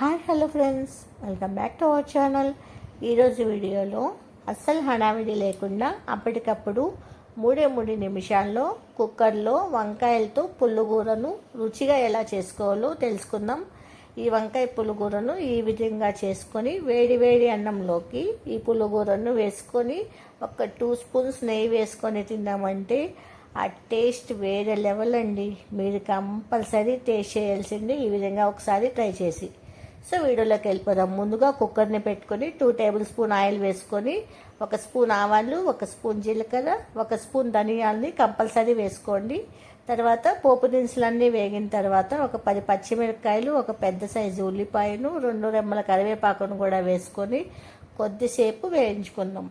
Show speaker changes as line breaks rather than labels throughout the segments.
Hi hello friends. Welcome back to our channel. ఈరోజు వీడియోలో అస్సలు హడావిడి లేకుండా అప్పటికప్పుడు మూడే మూడు నిమిషాల్లో కుక్కర్లో వంకాయలతో పుల్లగూరను రుచిగా ఎలా చేసుకోవాలో తెలుసుకుందాం. ఈ వంకాయ పులుగూరను ఈ విధంగా చేసుకొని వేడి వేడి అన్నంలోకి ఈ పులుగూరను వేసుకొని ఒక టూ స్పూన్స్ నెయ్యి వేసుకొని తిన్నామంటే ఆ టేస్ట్ వేరే లెవెల్ అండి. మీరు కంపల్సరీ టేస్ట్ చేయాల్సింది ఈ విధంగా ఒకసారి ట్రై చేసి. సో వీడియోలోకి వెళ్ళిపోదాం. ముందుగా కుక్కర్ని పెట్టుకొని టూ టేబుల్ స్పూన్ ఆయిల్ వేసుకొని ఒక స్పూన్ ఆవాలు ఒక స్పూన్ జీలకర్ర ఒక స్పూన్ ధనియాలని కంపల్సరీ వేసుకోండి. తర్వాత పోపు దినుసులన్నీ వేగిన తర్వాత ఒక పది పచ్చిమిరపకాయలు ఒక పెద్ద సైజు ఉల్లిపాయను రెండు రెమ్మల కరివేపాకును కూడా వేసుకొని కొద్దిసేపు వేయించుకుందాం.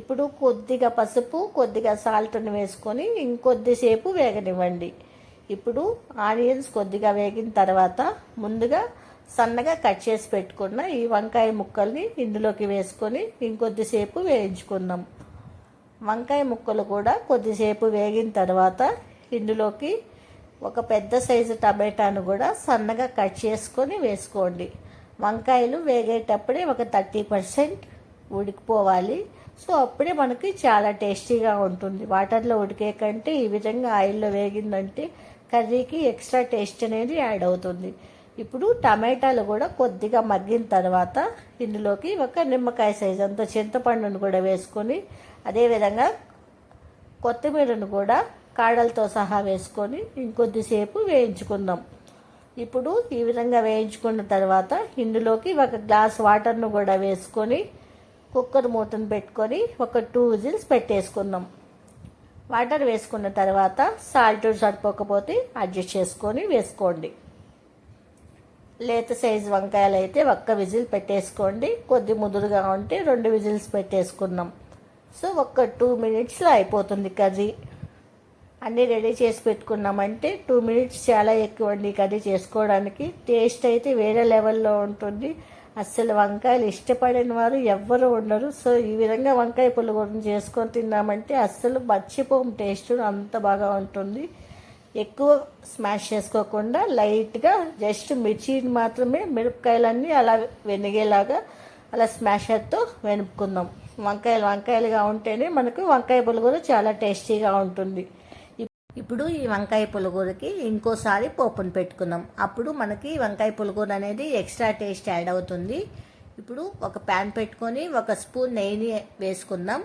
ఇప్పుడు కొద్దిగా పసుపు కొద్దిగా సాల్ట్ని వేసుకొని ఇంకొద్దిసేపు వేగనివ్వండి. ఇప్పుడు ఆనియన్స్ కొద్దిగా వేగిన తర్వాత ముందుగా సన్నగా కట్ చేసి పెట్టుకున్న ఈ వంకాయ ముక్కల్ని ఇందులోకి వేసుకొని ఇంకొద్దిసేపు వేయించుకుందాం. వంకాయ ముక్కలు కూడా కొద్దిసేపు వేగిన తర్వాత ఇందులోకి ఒక పెద్ద సైజు టమాటాను కూడా సన్నగా కట్ చేసుకొని వేసుకోండి. వంకాయలు వేగేటప్పుడే ఒక థర్టీ పర్సెంట్ ఉడికిపోవాలి. సో అప్పుడే మనకి చాలా టేస్టీగా ఉంటుంది. వాటర్లో ఉడికే కంటే ఈ విధంగా ఆయిల్లో వేగిందంటే కర్రీకి ఎక్స్ట్రా టేస్ట్ అనేది యాడ్ అవుతుంది. ఇప్పుడు టమాటాలు కూడా కొద్దిగా మగ్గిన తర్వాత ఇందులోకి ఒక నిమ్మకాయ సైజ్ అంత చింతపండును కూడా వేసుకొని అదేవిధంగా కొత్తిమీరను కూడా కాడలతో సహా వేసుకొని ఇంకొద్దిసేపు వేయించుకుందాం. ఇప్పుడు ఈ విధంగా వేయించుకున్న తర్వాత ఇందులోకి ఒక గ్లాస్ వాటర్ను కూడా వేసుకొని కుక్కర్ మూతను పెట్టుకొని ఒక టూ విజిల్స్ పెట్టేసుకుందాం. వాటర్ వేసుకున్న తర్వాత సాల్ట్ సరిపోకపోతే అడ్జస్ట్ చేసుకొని వేసుకోండి. లేత సైజు వంకాయలు అయితే ఒక్క విజిల్ పెట్టేసుకోండి. కొద్ది ముదురుగా ఉంటే రెండు విజిల్స్ పెట్టేసుకున్నాం. సో ఒక్క టూ మినిట్స్లో అయిపోతుంది కర్రీ. అన్నీ రెడీ చేసి పెట్టుకున్నామంటే టూ మినిట్స్ చాలా ఎక్కువ అండి కర్రీ చేసుకోవడానికి. టేస్ట్ అయితే వేరే లెవెల్లో ఉంటుంది. అస్సలు వంకాయలు ఇష్టపడిన వారు ఎవ్వరు ఉండరు. సో ఈ విధంగా వంకాయ పులుగురం చేసుకొని తిన్నామంటే అస్సలు మర్చిపోం టేస్ట్ అంత బాగా ఉంటుంది. ఎక్కువ స్మాష్ చేసుకోకుండా లైట్గా జస్ట్ మిర్చిని మాత్రమే మిరపకాయలన్నీ అలా వెనిగేలాగా అలా స్మాషర్తో వెనుపుకుందాం వంకాయలు వంకాయలుగా ఉంటేనే మనకు వంకాయ పులుగుర చాలా టేస్టీగా ఉంటుంది. ఇప్పుడు ఈ వంకాయ పులుగూరకి ఇంకోసారి పోపును పెట్టుకుందాం. అప్పుడు మనకి వంకాయ పులుగూర అనేది ఎక్స్ట్రా టేస్ట్ యాడ్ అవుతుంది. ఇప్పుడు ఒక ప్యాన్ పెట్టుకొని ఒక స్పూన్ నెయ్యిని వేసుకుందాం.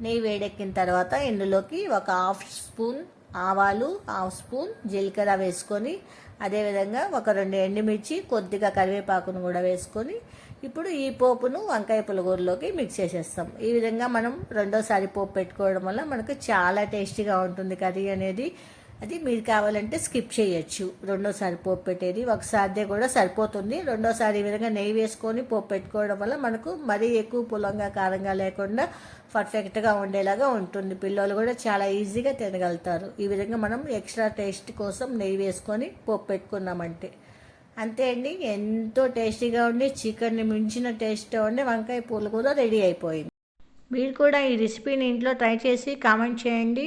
నెయ్యి వేడెక్కిన తర్వాత ఇందులోకి ఒక హాఫ్ స్పూన్ ఆవాలు హాఫ్ స్పూన్ జీలకర్ర వేసుకొని అదేవిధంగా ఒక రెండు ఎండుమిర్చి కొద్దిగా కరివేపాకును కూడా వేసుకొని ఇప్పుడు ఈ పోపును వంకాయ పులగూరలోకి మిక్స్ చేసేస్తాం. ఈ విధంగా మనం రెండోసారి పోపు పెట్టుకోవడం వల్ల మనకు చాలా టేస్టీగా ఉంటుంది కర్రీ అనేది. అది మీరు కావాలంటే స్కిప్ చేయొచ్చు. రెండోసారి పోపు పెట్టేది. ఒకసారిదే కూడా సరిపోతుంది. రెండోసారి ఈ విధంగా నెయ్యి వేసుకొని పోపు పెట్టుకోవడం వల్ల మనకు మరీ ఎక్కువ పొలంగా కారంగా లేకుండా పర్ఫెక్ట్గా ఉండేలాగా ఉంటుంది. పిల్లలు కూడా చాలా ఈజీగా తినగలుగుతారు. ఈ విధంగా మనం ఎక్స్ట్రా టేస్ట్ కోసం నెయ్యి వేసుకొని పోపు పెట్టుకున్నామంటే. అంతే అండి. ఎంతో టేస్టీగా ఉండి చికెన్ని మించిన టేస్ట్ ఉండి వంకాయ పూలు కూడా రెడీ అయిపోయింది. మీరు కూడా ఈ రెసిపీని ఇంట్లో ట్రై చేసి కామెంట్ చేయండి.